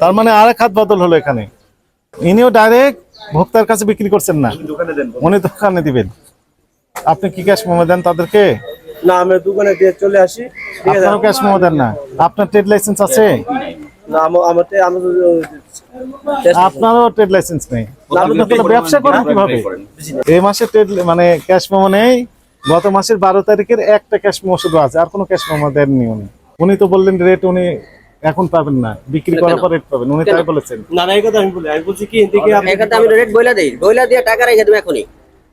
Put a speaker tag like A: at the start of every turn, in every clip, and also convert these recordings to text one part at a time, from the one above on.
A: তার মানে আরেক হাত বদল হলো এখানে। ইনিও ডাইরেক্ট ভোক্তার কাছে বিক্রি করছেন না। উনি দোকানে দিবেন। আপনি কি ক্যাশ মেমো দেন তাদেরকে?
B: না আমি দোকানে দিয়ে চলে আসি।
A: আপনারও ক্যাশ মেমো দেন না। আপনার ট্রেড লাইসেন্স আছে? আপনারও ট্রেড লাইসেন্স নেই। ব্যবসা করেন কীভাবে? এই মাসে ট্রেড মানে ক্যাশ মেমো নেই। গত মাসের বারো তারিখের একটা ক্যাশ মেমো শুধু আছে। আর কোনো ক্যাশ মেমো দেননি উনি। উনি তো বললেন রেট উনি এখন পাবেন না বিক্রি করার পর রেট পাবেন উনি তাই বলেছেন।
B: না না এই কথা আমি বলি আমি বলছি কি এদিকে আপনি
C: এখানে আমি রেট বইলা দেই বইলা দিয়ে টাকা রেখে দেবো এখনই।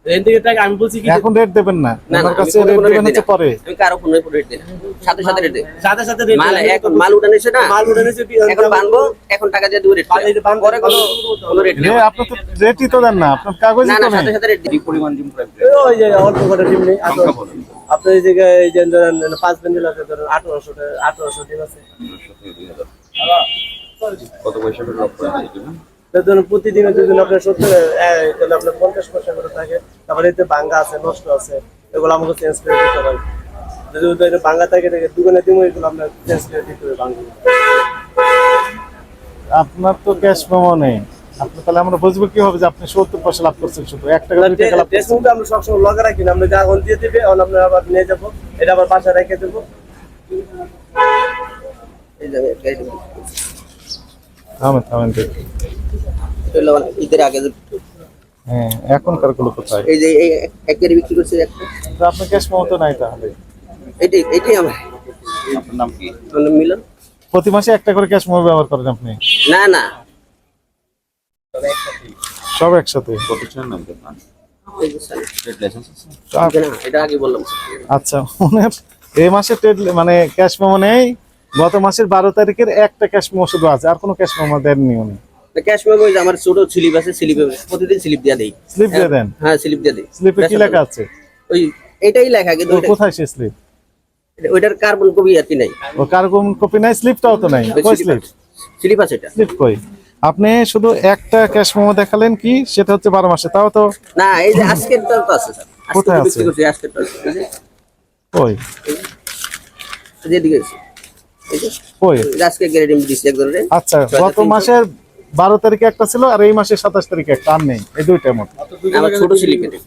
B: এদিকে টাকা আমি বলছি কি
A: এখন রেট দেবেন না আমার কাছে রেট দেবেন হচ্ছে পরে।
C: আমি কারও কোনো রেট দিই না। সাথে সাথে রেট দিই।
B: সাথে সাথে রেট
C: মাল এখন মাল উঠে নিছে না?
B: মাল উঠে নিছে
C: এখন বানবো এখন টাকা দিয়ে দেবো রেট
B: যে
C: পরে কোনো কোনো রেট নেই
A: আপনি তো রেটই তো দেন না আপনার কাগজই
C: না
A: তো
C: না সাথে সাথে রেট দিই।
D: পরিমাণ ডিম প্রায়
B: ওই যে অল্প করে ডিম নেই আপনার এই জায়গায় এই যে ধরেন পাঁচ বেন্ডেল আছে ধরেন আঠারোশো আঠারোশো ডিম আছে।
D: কত পয়সা করে লাভ
B: ধরুন যদি আপনার সত্তর তাহলে আপনার পঞ্চাশ পয়সা করে থাকে তারপরে এতে ভাঙ্গা আছে নষ্ট আছে এগুলো আমাকে চেঞ্জ করে দিতে হবে যদি ওদের ভাঙ্গা থাকে থাকে দোকানে দিব এগুলো আপনার চেঞ্জ করে দিতে হবে ভাঙ্গা
A: আপনার তো ক্যাশ মেমো নেই। আপনি তাহলে আমরা বুঝব কি হবে যে আপনি সত্তর পয়সা লাভ করছেন শুধু এক টাকা দুই লাভ করছেন।
B: টেস্টমুখটা আমরা সবসময় লগে রাখি না আমরা যখন দিয়ে দিবে আমরা আবার নিয়ে যাব এটা আবার বাসায় রেখে দেবো।
A: থামেন থামেন দেখি
C: ঈদের আগে
A: হ্যাঁ এখনকারগুলো কোথায়?
C: এই যে এই এক- এক গাড়ি বিক্রি করছে একটা।
A: আপনার ক্যাশ মেমো নাই তাহলে।
C: এটাই এটাই আমার।
D: আপনার নাম কি?
C: আমার নাম মিলন।
A: প্রতি মাসে একটা করে ক্যাশ মেমো ব্যবহার করেন আপনি?
C: না না।
A: সব একসাথে?
D: প্রতিষ্ঠানের নাম কি আপনার? আছে?
C: এটা আগে বললাম।
A: আচ্ছা এই মাসে ট্রেড মানে ক্যাশ মেমো নেই গত মাসের বারো তারিখের একটা ক্যাশ মেমো শুধু আছে আর কোনো ক্যাশ মেমো দেননি উনি।
C: ক্যাশ মেমো আমার ছোট স্লিপ আছে স্লিপে প্রতিদিন স্লিপ দিয়ে দেই।
A: স্লিপ দিয়ে দেন?
C: হ্যাঁ স্লিপ দিয়ে দেই।
A: স্লিপে কি লেখা আছে?
C: ওই এটাই লেখা কিন্তু
A: কোথায় সে স্লিপ?
C: ওইটার কার্বন কপি আর কি নাই।
A: ও কার কপি নাই স্লিপটাও তো নাই। কই স্লিপ
C: স্লিপ? আছে। এটা।
A: স্লিপ কই? আপনি শুধু একটা ক্যাশ মেমো দেখালেন কি? সেটা হচ্ছে বারো মাসে তাও তো
C: না এই যে আজকের তো আছে স্যার।
A: কোথায়?
C: আজকের তো আছে। এই যে
A: কই?
C: এই যে আজকে গ্যারেন্টি দিচ্ছি এক ধরনের।
A: আচ্ছা গত মাসের বারো তারিখে একটা ছিল আর এই মাসের সাতাশ তারিখে একটা আর নেই এই দুইটার মতো
C: আমার ছোট এটা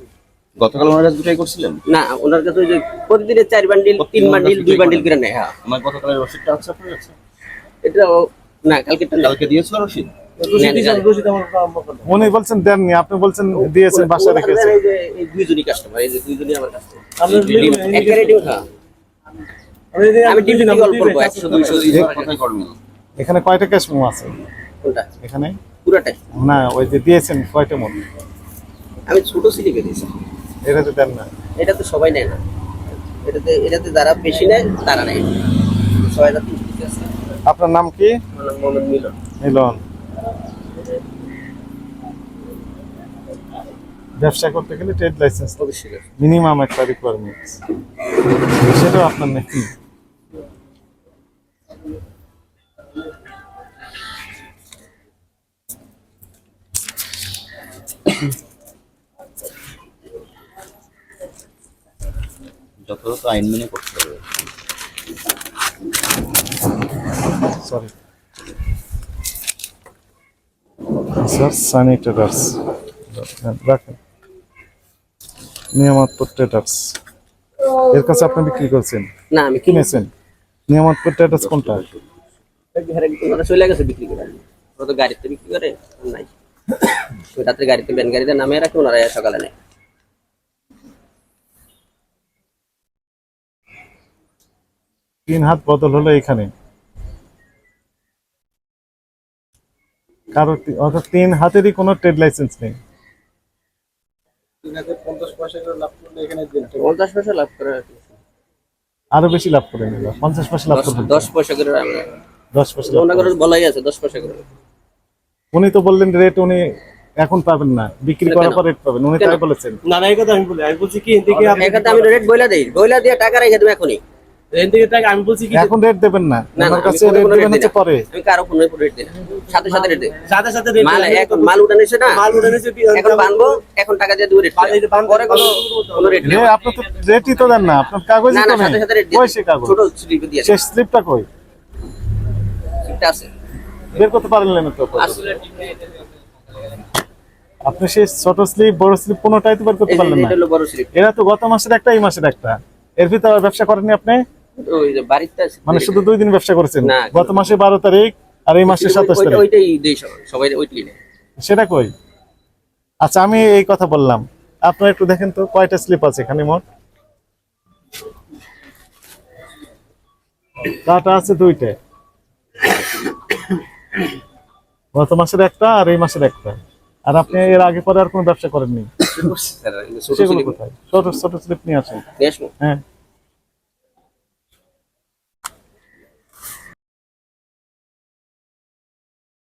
D: গতকাল ওনারা দুটাই করছিলেন?
C: না ওনার কাছে ওই যে প্রতিদিনের চার বান্ডিল তিন বান্ডিল দুই বান্ডিল করে নেয় হ্যাঁ।
D: আমার গতকালের রসিদটা আছে আপনার কাছে?
C: এটা না কালকে
D: কালকে দিয়েছিল রসিদ?
A: উনি বলছেন দেননি আপনি বলছেন দিয়েছেন বাসা রেখেছেন।
C: এই যে এই দুইজনই কাস্টমার এই যে দুইজনই আমার কাস্টমার
B: আপনার
C: এক গ্যারেন্টি হ্যাঁ আমি
A: এখানে কয়টা ক্যাশ মেমো আছে?
C: কোনটা?
A: এখানে?
C: পুরাটাই।
A: না ওই যে দিয়েছেন কয়টা মতো
C: আমি ছোট স্লিপে দিয়েছি।
A: এটা তো দেন না।
C: এটা তো সবাই নেয় না। এটাতে এটাতে যারা বেশি নেয় তারা নেয়। ছয় আছে।
A: আপনার নাম কি?
C: মোহাম্মদ মিলন।
A: মিলন। ব্যবসা করতে গেলে ট্রেড লাইসেন্স মিনিমাম একটা রিকোয়ারমেন্টস সেটাও আপনার নেই।
D: যথাযথ আইন মেনে করতে হবে।
A: সরি স্যার স্যানিটেটার্স রাখেন নিয়ামতপুর ট্রেডার্স এর কাছে আপনি বিক্রি করছেন
C: না আমি
A: কিনেছেন নিয়ামতপুর ট্রেডার্স কোনটা
C: চলে গেছে বিক্রি করে ওরা তো গাড়িতে বিক্রি করে নাই রাত্রে গাড়িতে ব্যান গাড়িতে নামে রাখে ওনারা সকালে নেয়।
A: তিন হাত বদল হলো এখানে। কারও অর্থাৎ তিন হাতেরই কোনো ট্রেড লাইসেন্স নেই।
B: পঞ্চাশ পয়সা করে লাভ করলে এখানে
C: পঞ্চাশ পয়সা লাভ করে
A: আরও বেশি লাভ করে পঞ্চাশ পয়সা লাভ
C: দশ- দশ পয়সা করে
A: দশ পয়সা
C: বলাই আছে দশ পয়সা করে।
A: উনি তো বললেন রেট উনি এখন পাবেন না বিক্রি? করার পর রেট পাবেন উনি তাই বলেছেন।
B: না না এই কথা আমি বলি আমি বলছি কি এদিকে আপনি
C: এখানে আমি রেট বইলা দেই বইলা দিয়ে টাকা রেখে দেবো এখনই।
B: এদিকে টাকা আমি বলছি কি
A: এখন রেট দেবেন না আমার কাছে রেট দেবেন হচ্ছে। পরে।
C: আমি কারও কোনো রেট দিই না। সাথে সাথে রেট দিই
B: সাথে সাথে rate
C: মাল এখন মাল উঠে নিছে না?
B: মাল উঠে নিছে কি
C: এখন বানবো এখন টাকা দিয়ে দেবো। রেট
B: এই
C: পরে কোনো কোনো রেট নেই
A: আপনি তো রেটই তো দেন না আপনার কাগজই তো
C: না সাথে সাথে রেট
A: নেই কাগজ।
C: ছোট স্লিপে দিয়ে
A: শেষ স্লিপটা কই?
C: স্লিপটা আছে।
A: বের করতে পারলেন না তো?
C: আসলে
A: আপনি সেই ছোট স্লিপ বড় স্লিপ কোনোটাই তো বের করতে পারলেন না।
C: এটা হলো বড় স্লিপ।
A: এরা তো গত মাসের একটা এই মাসের একটা। এর ভিতরে ব্যবসা করেননি আপনি?
C: ওই যে বাড়িতে
A: মানে শুধু দুই দিন ব্যবসা করেছেন? গত মাসে বারো তারিখ আর এই মাসে সাতাশ তারিখ।
C: ওইটাই দেই সবাই
A: সেটা কই? আচ্ছা আমি এই কথা বললাম। আপনারা একটু দেখেন তো কয়টা স্লিপ আছে এখানে মোট? কাটা আছে দুইটা। গত মাসের একটা আর এই মাসের একটা। আর আপনি এর আগে পরে আর কোনো ব্যবসা করেননি? সেগুলো কোথায়? ছোট ছোট স্লিপ নিয়ে আসেন। হ্যাঁ।